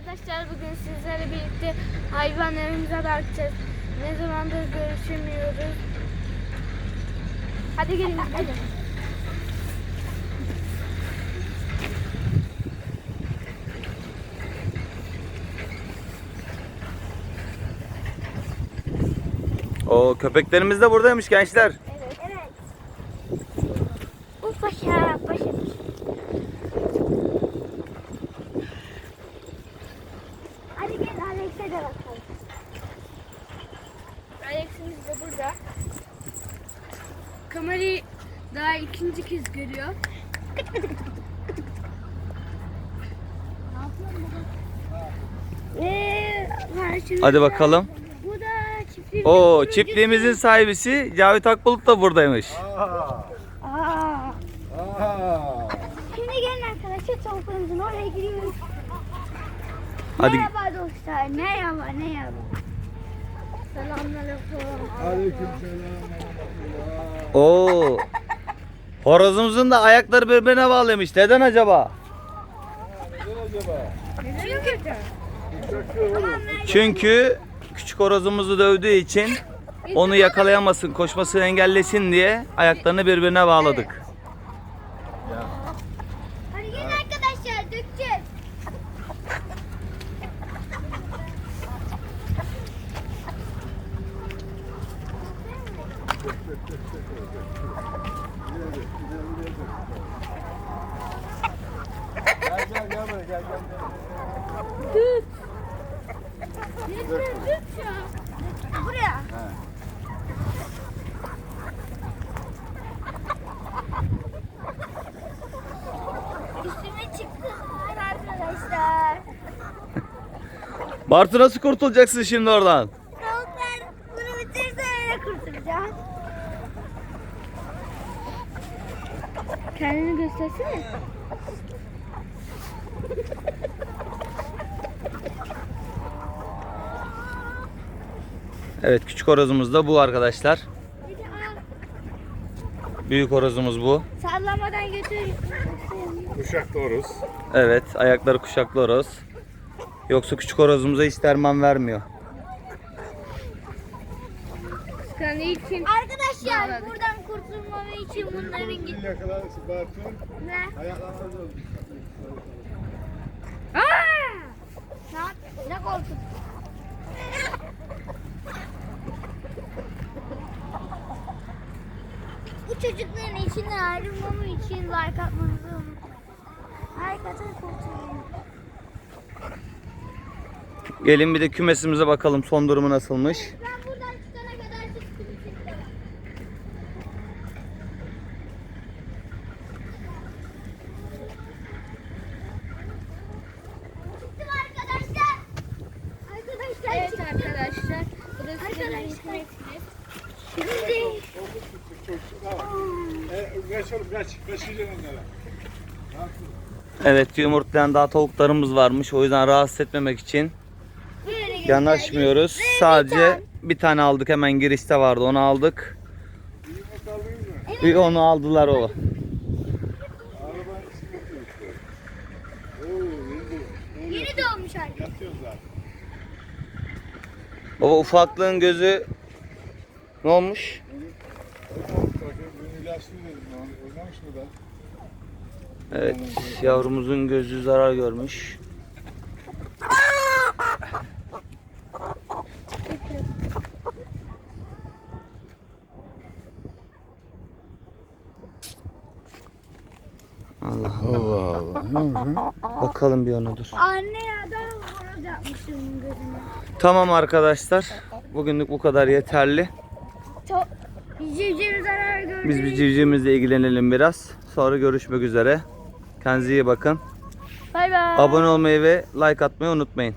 arkadaşlar bugün sizlerle birlikte hayvanlarımıza bakacağız. Ne zamandır görüşemiyoruz. Hadi gelin hadi. O köpeklerimiz de buradaymış gençler. Evet. Evet. Paşa, paşa. Hadi gel Alex'e de bakalım. De burada. Kamerayı daha ikinci kez görüyor. Ee. Hadi bakalım. Bu da çiftliğimizin O kurucusu. çiftliğimizin sahibisi Cavit Akbulut da buradaymış. Aa, Şimdi gelin arkadaşlar tavuklarımızın oraya giriyoruz. Hadi Merhaba dostlar. Merhaba, merhaba. Selamünaleyküm. aleykümselam. o horozumuzun da ayakları birbirine bağlamış. Neden acaba? Çünkü küçük horozumuzu dövdüğü için onu yakalayamasın, koşmasını engellesin diye ayaklarını birbirine bağladık. Hadi gelin arkadaşlar dökeceğiz. Gel gel gel buraya gel gel. Düt. Düt düt ya. Buraya. Üstüme çıktılar arkadaşlar. Bartu nasıl kurtulacaksın şimdi oradan? Kendini göstersene. Evet küçük horozumuz da bu arkadaşlar. Büyük horozumuz bu. Sallamadan götür. Uşak doğruz. Evet ayakları kuşaklı horoz. Yoksa küçük horozumuza hiç derman vermiyor. İçin. Arkadaşlar buradan kurtulmamı için bunların git. Dil yakalar Bartu. Ne? Ayaklarına Aa! Ne, ne koltuk? Bu çocukların içine ayrılmamı için like atmanızı unutmayın. Like atın kurtulayım. Gelin bir de kümesimize bakalım son durumu nasılmış. Ben buradan çıkana kadar çıktım çıktım. Çıktım arkadaşlar. Arkadaşlar evet çıktım. arkadaşlar. Burası Evet yumurtlayan daha tavuklarımız varmış. O yüzden rahatsız etmemek için yanaşmıyoruz. Sadece bir tane aldık hemen girişte vardı onu aldık. Bir onu aldılar o. Yeni doğmuş arkadaşlar. Baba ufaklığın gözü ne olmuş? Evet yavrumuzun gözü zarar görmüş. Allah Allah. Allah Allah. Bakalım bir ona dur. Anne ya da gözüme. Tamam arkadaşlar. Bugünlük bu kadar yeterli. Çok civciv zarar gördü. Biz bir civcivimizle ilgilenelim biraz. Sonra görüşmek üzere. Kendinize iyi bakın. Bay bay. Abone olmayı ve like atmayı unutmayın.